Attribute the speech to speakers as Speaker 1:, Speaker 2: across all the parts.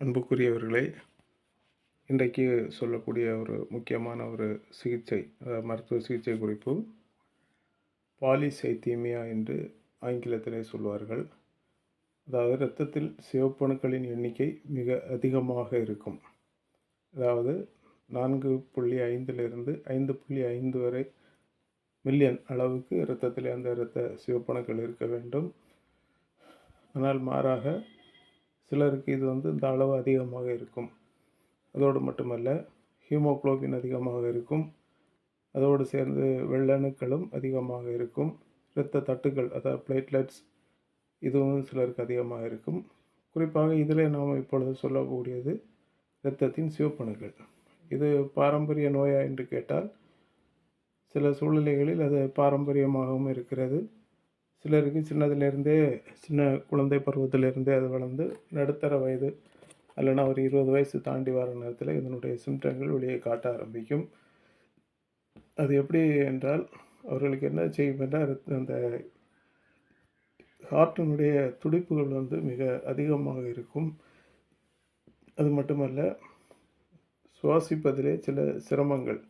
Speaker 1: அன்புக்குரியவர்களே இன்றைக்கு சொல்லக்கூடிய ஒரு முக்கியமான ஒரு சிகிச்சை மருத்துவ சிகிச்சை குறிப்பு பாலிசைத்தீமியா என்று ஆங்கிலத்திலே சொல்வார்கள். அதாவது இரத்தத்தில் சிவப்பணுக்களின் எண்ணிக்கை மிக அதிகமாக இருக்கும். அதாவது நான்கு புள்ளி ஐந்திலிருந்து ஐந்து புள்ளி ஐந்து வரை மில்லியன் அளவுக்கு இரத்தத்தில் அந்த இரத்த சிவப்பணுக்கள் இருக்க வேண்டும். ஆனால் மாறாக சிலருக்கு இது வந்து இந்த அளவு அதிகமாக இருக்கும். அதோடு மட்டுமல்ல ஹீமோகுளோபின் அதிகமாக இருக்கும். அதோடு சேர்ந்து வெள்ளணுக்களும் அதிகமாக இருக்கும். இரத்த தட்டுகள் அதாவது பிளேட்லெட்ஸ் இதுவும் சிலருக்கு அதிகமாக இருக்கும். குறிப்பாக இதில் நாம் இப்பொழுது சொல்லக்கூடியது இரத்தத்தின் சிவப்பணுக்கள். இது பாரம்பரிய நோயா என்று கேட்டால் சில சூழ்நிலைகளில் அது பாரம்பரியமாகவும் இருக்கிறது. சிலருக்கு சின்னதுலேருந்தே சின்ன குழந்தை பருவத்திலிருந்தே அது வளர்ந்து நடுத்தர வயது அல்லனா ஒரு இருபது வயசு தாண்டி வர நேரத்தில் இதனுடைய சிம்டங்கள் வெளியே காட்ட ஆரம்பிக்கும். அது எப்படி என்றால் அவர்களுக்கு என்ன செய்யும் என்றால் அந்த ஹார்ட்டினுடைய துடிப்புகள் வந்து மிக அதிகமாக இருக்கும். அது மட்டுமல்ல சுவாசிப்பதிலே சில சிரமங்கள்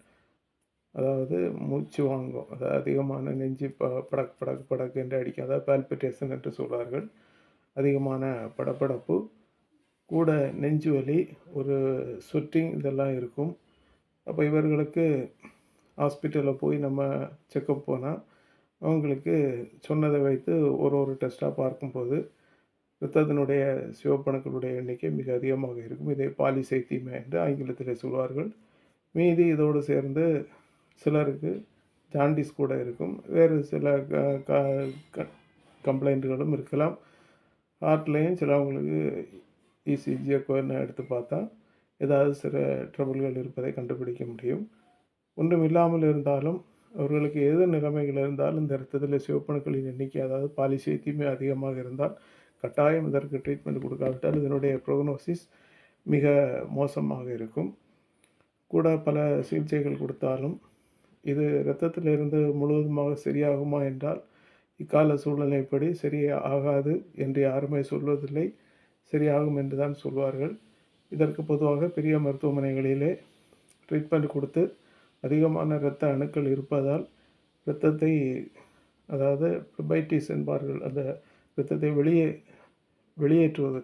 Speaker 1: அதாவது மூச்சு வாங்கும் அதாவது அதிகமான நெஞ்சு ப படக் படக் படக் என்று அடிக்கும். அதாவது பால்பிட்டேஷன் என்று சொல்வார்கள். அதிகமான படப்படப்பு கூட நெஞ்சு வலி ஒரு ஸ்வெட்டிங் இதெல்லாம் இருக்கும். அப்போ இவர்களுக்கு ஹாஸ்பிட்டலில் போய் நம்ம செக்கப் போனால் அவங்களுக்கு சொன்னதை வைத்து ஒரு ஒரு டெஸ்ட்டாக பார்க்கும்போது இரத்தத்தினுடைய சிவப்பணுக்களுடைய எண்ணிக்கை மிக அதிகமாக இருக்கும். இதை பாலிசைத்தீமை என்று ஆங்கிலத்தில் சொல்வார்கள். மீதி இதோடு சேர்ந்து சிலருக்கு ஜாண்டிஸ் கூட இருக்கும். வேறு சில கம்ப்ளைண்ட்டுகளும் இருக்கலாம். ஹார்ட்லேயும் சிலவங்களுக்கு இசிஜி எக்கோன்னு எடுத்து பார்த்தா ஏதாவது சில ட்ரபுள்கள் இருப்பதை கண்டுபிடிக்க முடியும். ஒன்றும் இல்லாமல் இருந்தாலும் அவர்களுக்கு எது நிலைமைகள் இருந்தாலும் இந்த இரத்தத்தில் சிவப்பணுக்களின் எண்ணிக்கை அதாவது பாலிசைத்தியுமே அதிகமாக இருந்தால் கட்டாயம் இதற்கு ட்ரீட்மெண்ட் கொடுக்காவிட்டால் இதனுடைய ப்ரோக்னோசிஸ் மிக மோசமாக இருக்கும். கூட பல சிகிச்சைகள் கொடுத்தாலும் இது இரத்தத்திலிருந்து முழுவதுமாக சரியாகுமா என்றால் இக்கால சூழ்நிலைப்படி சரியாகாது என்று யாருமே சொல்வதில்லை. சரியாகும் என்று தான் சொல்வார்கள். இதற்கு பொதுவாக பெரிய மருத்துவமனைகளிலே ட்ரீட்மெண்ட் கொடுத்து அதிகமான இரத்த அணுக்கள் இருப்பதால் இரத்தத்தை அதாவது ப்ரிபைட்டிஸ் என்பார்கள் அந்த இரத்தத்தை வெளியே வெளியேற்றுவது.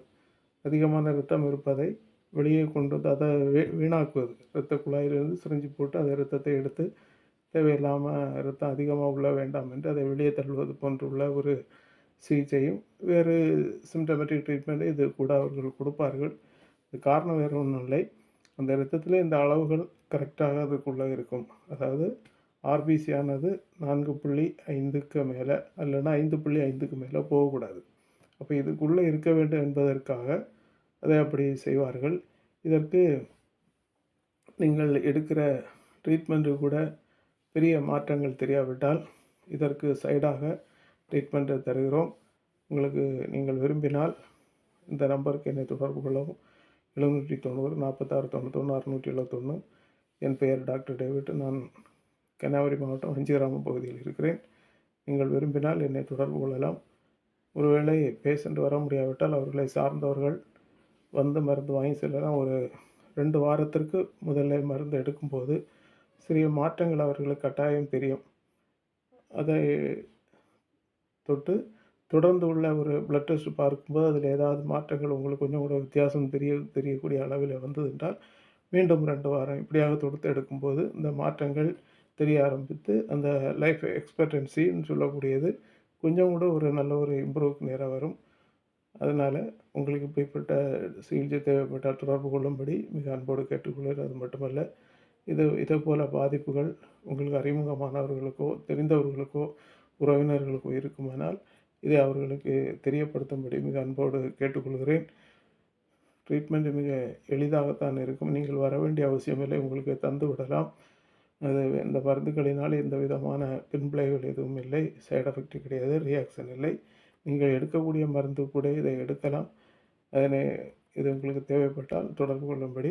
Speaker 1: அதிகமான இரத்தம் இருப்பதை வெளியே கொண்டு வந்து அதை வீணாக்குவது. இரத்த குழாயிலிருந்து சிரிஞ்சு போட்டு அந்த இரத்தத்தை எடுத்து தேவையில்லாமல் ரத்தம் அதிகமாக உள்ள வேண்டாம் என்று அதை வெளியே தள்ளுவது போன்றுள்ள ஒரு சிகிச்சையும் வேறு சிம்டமேட்டிக் ட்ரீட்மெண்ட்டை இது கூட அவர்கள் கொடுப்பார்கள். இது காரணம் வேறு ஒன்றும் இல்லை. அந்த இரத்தத்தில் இந்த அளவுகள் கரெக்டாக அதுக்குள்ளே இருக்கும். அதாவது ஆர்பிசி ஆனது நான்கு புள்ளி ஐந்துக்கு மேலே இல்லைன்னா ஐந்து புள்ளி ஐந்துக்கு மேலே போகக்கூடாது. அப்போ இதுக்குள்ளே இருக்க வேண்டும் என்பதற்காக அதை அப்படி செய்வார்கள். இதற்கு நீங்கள் எடுக்கிற ட்ரீட்மெண்ட்டு கூட பெரிய மாற்றங்கள் தெரியாவிட்டால் இதற்கு சைடாக ட்ரீட்மெண்ட்டை தருகிறோம். உங்களுக்கு நீங்கள் விரும்பினால் இந்த நம்பருக்கு என்னை தொடர்பு கொள்ளவும். எழுநூற்றி தொண்ணூறு நாற்பத்தாறு தொண்ணூத்தொன்று அறுநூற்றி எழுபத்தொன்று என் பெயர் டாக்டர் டேவிட். நான் கன்னியாகுமரி மாவட்டம் வஞ்சிகிராமம் பகுதியில் இருக்கிறேன். நீங்கள் விரும்பினால் என்னை தொடர்பு கொள்ளலாம். ஒருவேளை பேஷண்ட் வர முடியாவிட்டால் அவர்களை சார்ந்தவர்கள் வந்து மருந்து வாங்கி செல்லலாம். ஒரு ரெண்டு வாரத்திற்கு முதல்ல மருந்து எடுக்கும்போது சிறிய மாற்றங்கள் அவர்களுக்கு கட்டாயம் தெரியும். அதை தொட்டு தொடர்ந்து உள்ள ஒரு பிளட் டெஸ்ட் பார்க்கும்போது அதில் ஏதாவது மாற்றங்கள் உங்களுக்கு கொஞ்சம் கூட வித்தியாசம் தெரிய தெரியக்கூடிய அளவில் வந்தது என்றால் மீண்டும் ரெண்டு வாரம் இப்படியாக தொடுத்து எடுக்கும்போது இந்த மாற்றங்கள் தெரிய ஆரம்பித்து அந்த லைஃப் எக்ஸ்பெக்டன்சின்னு சொல்லக்கூடியது கொஞ்சம் கூட ஒரு நல்ல ஒரு இம்ப்ரூவ்க்கு நேராக வரும். அதனால் உங்களுக்கு இப்படிப்பட்ட சிகிச்சை தேவைப்பட்டால் தொடர்பு கொள்ளும்படி மிக அன்போடு கேட்டுக்கொள்கிறேன். அது மட்டுமல்ல இது இதே போல் பாதிப்புகள் உங்களுக்கு அறிமுகமானவர்களுக்கோ தெரிந்தவர்களுக்கோ உறவினர்களுக்கோ இருக்குமானால் இதை அவர்களுக்கு தெரியப்படுத்தும்படி மிக அன்போடு கேட்டுக்கொள்கிறேன். ட்ரீட்மெண்ட் மிக எளிதாகத்தான் இருக்கும். நீங்கள் வர வேண்டிய அவசியமில்லை. உங்களுக்கு தந்து விடலாம். அது இந்த மருந்துகளினால் எந்த விதமான பின்பிளைகள் எதுவும் இல்லை. சைடு எஃபெக்ட் கிடையாது. ரியாக்ஷன் இல்லை. நீங்கள் எடுக்கக்கூடிய மருந்து கூட இதை எடுக்கலாம். அதனை இது உங்களுக்கு தேவைப்பட்டால் தொடர்பு கொள்ளும்படி